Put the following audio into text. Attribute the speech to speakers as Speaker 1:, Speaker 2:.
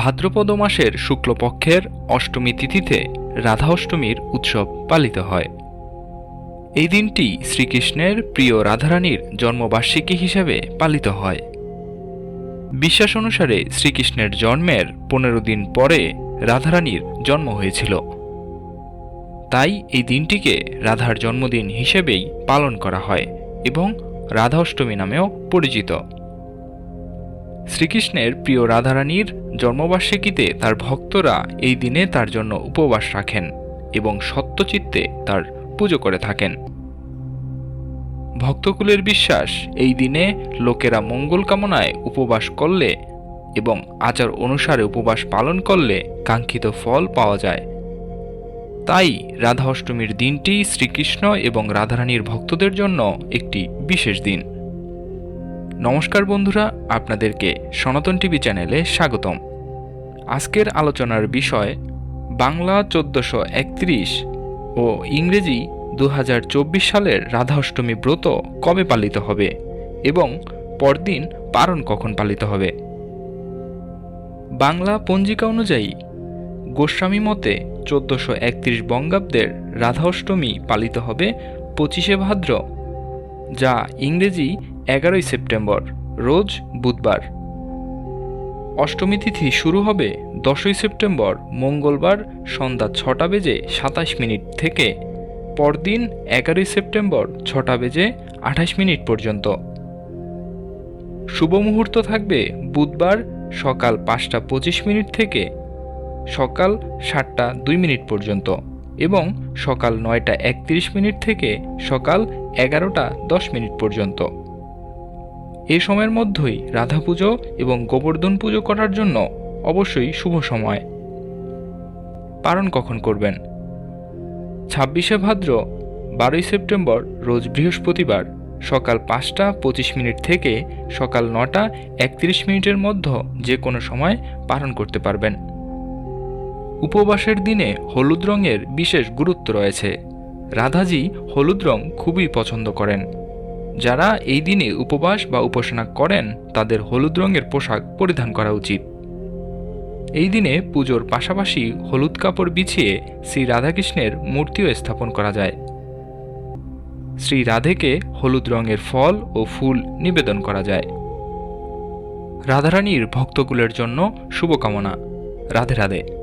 Speaker 1: ভাদ্রপদ মাসের শুক্লপক্ষের অষ্টমী তিথিতে রাধা অষ্টমীর উৎসব পালিত হয়। এই দিনটি শ্রীকৃষ্ণের প্রিয় রাধারানীর জন্মবার্ষিকী হিসাবে পালিত হয়। বিশ্বাস অনুসারে শ্রীকৃষ্ণের জন্মের পনেরো দিন পরে রাধারানীর জন্ম হয়েছিল। তাই এই দিনটিকে রাধার জন্মদিন হিসেবেই পালন করা হয় এবং রাধা অষ্টমী নামেও পরিচিত। শ্রীকৃষ্ণের প্রিয় রাধারানীর জন্মবার্ষিকীতে তার ভক্তরা এই দিনে তার জন্য উপবাস রাখেন এবং সত্যচিত্তে তার পুজো করে থাকেন। ভক্তকুলের বিশ্বাস, এই দিনে লোকেরা মঙ্গল কামনায় উপবাস করলে এবং আচার অনুসারে উপবাস পালন করলে কাঙ্ক্ষিত ফল পাওয়া যায়। তাই রাধা অষ্টমীর দিনটি শ্রীকৃষ্ণ এবং রাধারানীর ভক্তদের জন্য একটি বিশেষ দিন। নমস্কার বন্ধুরা, আপনাদেরকে সনাতন টিভি চ্যানেলে স্বাগতম। আজকের আলোচনার বিষয়, বাংলা চোদ্দশো একত্রিশ ও ইংরেজি দু হাজার চব্বিশ সালের রাধা অষ্টমী ব্রত কবে পালিত হবে এবং পরদিন পারণ কখন পালিত হবে? বাংলা পঞ্জিকা অনুযায়ী, গোস্বামী মতে চোদ্দশো একত্রিশ বঙ্গাব্দের রাধা অষ্টমী পালিত হবে পঁচিশে ভাদ্র, যা ইংরেজি এগারোই সেপ্টেম্বর, রোজ বুধবার। অষ্টমী তিথি শুরু হবে দশই সেপ্টেম্বর, মঙ্গলবার সন্ধ্যা ছটা বেজে সাতাশ মিনিট থেকে। পরদিন এগারোই সেপ্টেম্বর, ছটা বেজে আঠাশ মিনিট পর্যন্ত। শুভ মুহূর্ত থাকবে বুধবার সকাল পাঁচটা পঁচিশ মিনিট থেকে সকাল সাতটা দুই মিনিট পর্যন্ত এবং সকাল নয়টা একত্রিশ মিনিট থেকে সকাল এগারোটা দশ মিনিট পর্যন্ত। এই সময়ের মধ্যেই রাধা পুজো এবং গোবর্ধন পুজো করার জন্য অবশ্যই শুভ সময়। পালন কখন করবেন? ছাব্বিশে ভাদ্র, বারোই সেপ্টেম্বর, রোজ বৃহস্পতিবার, সকাল পাঁচটা পঁচিশ মিনিট থেকে সকাল নটা একত্রিশ মিনিটের মধ্যে যে কোনো সময় পালন করতে পারবেন। উপবাসের দিনে হলুদ রঙের বিশেষ গুরুত্ব রয়েছে। রাধাজি হলুদ রং খুবই পছন্দ করেন। যারা এই দিনে উপবাস বা উপাসনা করেন, তাদের হলুদ রঙের পোশাক পরিধান করা উচিত। এই দিনে পুজোর পাশাপাশি হলুদ কাপড় বিছিয়ে শ্রী রাধাকৃষ্ণের মূর্তিও স্থাপন করা যায়। শ্রী রাধেকে হলুদ রঙের ফল ও ফুল নিবেদন করা যায়। রাধারানীর ভক্তকুলের জন্য শুভকামনা। রাধে রাধে।